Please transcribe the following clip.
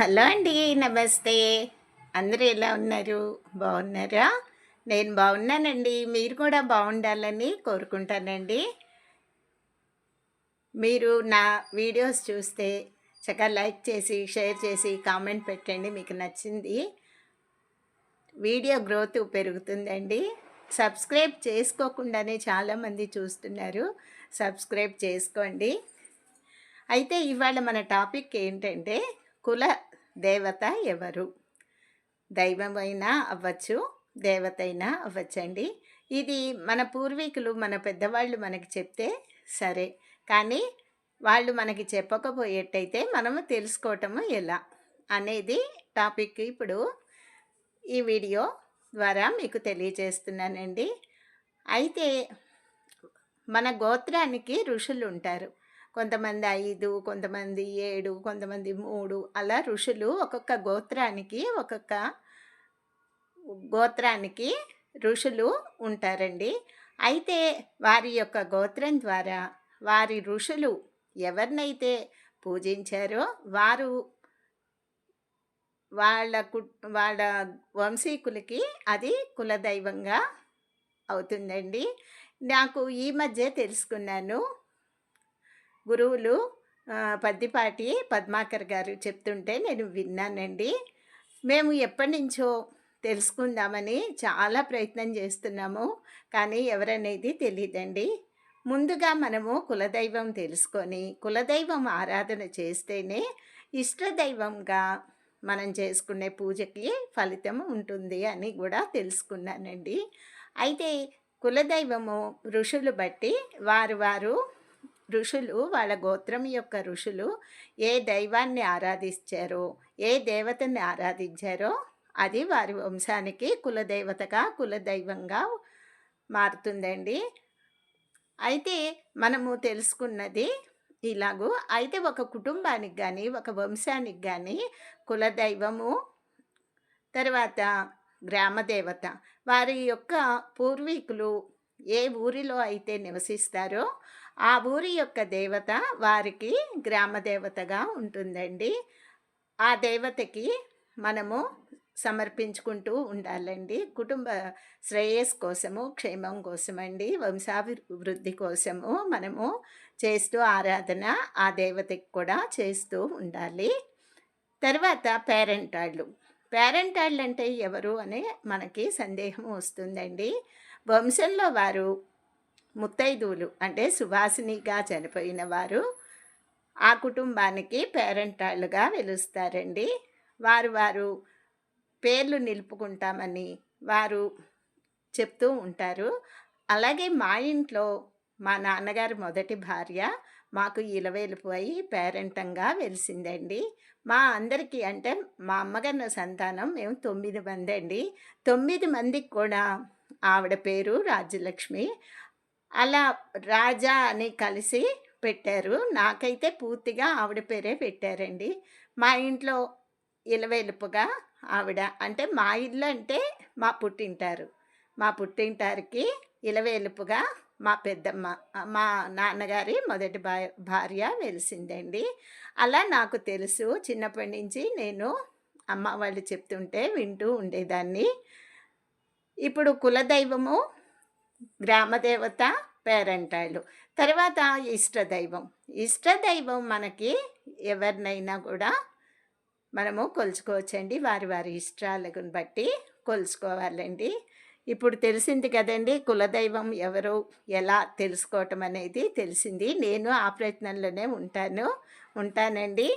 Hello అండి నమస్తే. అందరూ ఎలా ఉన్నారు? బాగున్నారా? నేను బాగున్నానండి. మీరు కూడా బాగుండాలని కోరుకుంటానండి. మీరు నా వీడియోస్ చూస్తే చక్కగా లైక్ చేసి షేర్ చేసి కామెంట్ పెట్టండి. మీకు నచ్చింది. వీడియో గ్రోత్ పెరుగుతుందండి. సబ్స్క్రైబ్ చేసుకోకుండానే చాలామంది చూస్తున్నారు. సబ్స్క్రైబ్ చేసుకోండి. అయితే ఇవాళ మన టాపిక్ ఏంటంటే కుల దేవత ఎవరు? దైవమైనా అవ్వచ్చు దేవత అయినా అవ్వచ్చండి. ఇది మన పూర్వీకులు మన పెద్దవాళ్ళు మనకి చెప్తే సరే. కానీ వాళ్ళు మనకి చెప్పకపోయేటైతే మనము తెలుసుకోవటము ఎలా అనేది టాపిక్ ఇప్పుడు ఈ వీడియో ద్వారా మీకు తెలియజేస్తున్నానండి. అయితే మన గోత్రానికి ఋషులు ఉంటారు కొంతమంది ఐదు కొంతమంది ఏడు కొంతమంది మూడు అలా ఋషులు ఒక్కొక్క గోత్రానికి ఒక్కొక్క గోత్రానికి ఋషులు ఉంటారండి. అయితే వారి యొక్క గోత్రం ద్వారా వారి ఋషులు ఎవరినైతే పూజించారో వారు వాళ్ళ కు వాళ్ళ వంశీకులకి అది కులదైవంగా అవుతుందండి. నాకు ఈ మధ్య తెలుసుకున్నాను. గురువులు పద్దిపాటి పద్మాకర్ గారు చెప్తుంటే నేను విన్నానండి. మేము ఎప్పటి నుంచో తెలుసుకుందామని చాలా ప్రయత్నం చేస్తున్నాము కానీ ఎవరనేది తెలియదండి ముందుగా మనము కులదైవం తెలుసుకొని కులదైవం ఆరాధన చేస్తేనే ఇష్టదైవంగా మనం చేసుకునే పూజకి ఫలితం ఉంటుంది అని కూడా తెలుసుకున్నానండి. అయితే కులదైవము ఋషులు బట్టి వారు వారు ఋషులు వాళ్ళ గోత్రం యొక్క ఋషులు ఏ దైవాన్ని ఆరాధించారో ఏ దేవతని ఆరాధించారో అది వారి వంశానికి కులదేవతగా కులదైవంగా మారుతుందండి. అయితే మనము తెలుసుకున్నది ఇలాగూ అయితే ఒక కుటుంబానికి కానీ ఒక వంశానికి కానీ కులదైవము తర్వాత గ్రామదేవత వారి యొక్క పూర్వీకులు ఏ ఊరిలో అయితే నివసిస్తారో ఆ ఊరి యొక్క దేవత వారికి గ్రామదేవతగా ఉంటుందండి. ఆ దేవతకి మనము సమర్పించుకుంటూ ఉండాలండి. కుటుంబ శ్రేయస్ కోసము క్షేమం కోసమండి. వంశాభివృద్ధి కోసము మనము చేస్తూ ఆరాధన ఆ దేవతకి కూడా చేస్తూ ఉండాలి. తర్వాత పేరెంటాళ్ళు. పేరెంటాళ్ళు అంటే ఎవరు అనే మనకి సందేహం వస్తుందండి. వంశంలో వారు ముత్తైదువులు అంటే సువాసినిగా చనిపోయిన వారు ఆ కుటుంబానికి పేరెంటాళ్ళుగా వెలుస్తారండి. వారు వారు పేర్లు నిలుపుకుంటామని వారు చెప్తూ ఉంటారు. అలాగే మా ఇంట్లో మా నాన్నగారి మొదటి భార్య మాకు ఇలవేలిపోయి పేరెంటంగా వెలిసిందండి. మా అందరికీ అంటే మా అమ్మగారిన సంతానం మేము తొమ్మిది మంది అండి. తొమ్మిది మందికి కూడా ఆవిడ పేరు రాజ్యలక్ష్మి. అలా రాజా అని కలిసి పెట్టారు. నాకైతే పూర్తిగా ఆవిడ పేరే పెట్టారండి. మా ఇంట్లో ఇలవేలుపుగా ఆవిడ అంటే మా ఇల్లు అంటే మా పుట్టింటారు. మా పుట్టింటారికి ఇలవేలుపుగా మా పెద్దమ్మ మా నాన్నగారి మొదటి భార్య భార్య వెలిసిందండి. అలా నాకు తెలుసు. చిన్నప్పటి నుంచి నేను అమ్మ వాళ్ళు చెప్తుంటే వింటూ ఉండేదాన్ని. ఇప్పుడు కులదైవము గ్రామదేవత పేరంటాళ్ళు. తర్వాత ఇష్టదైవం. ఇష్టదైవం మనకి ఎవరినైనా కూడా మనము కొలుచుకోవచ్చండి. వారి వారి ఇష్టాలను బట్టి కొలుచుకోవాలండి. ఇప్పుడు తెలిసింది కదండి కులదైవం ఎవరు ఎలా తెలుసుకోవటం అనేది తెలిసింది. నేను ఆ ప్రయత్నంలోనే ఉంటాను ఉంటానండి.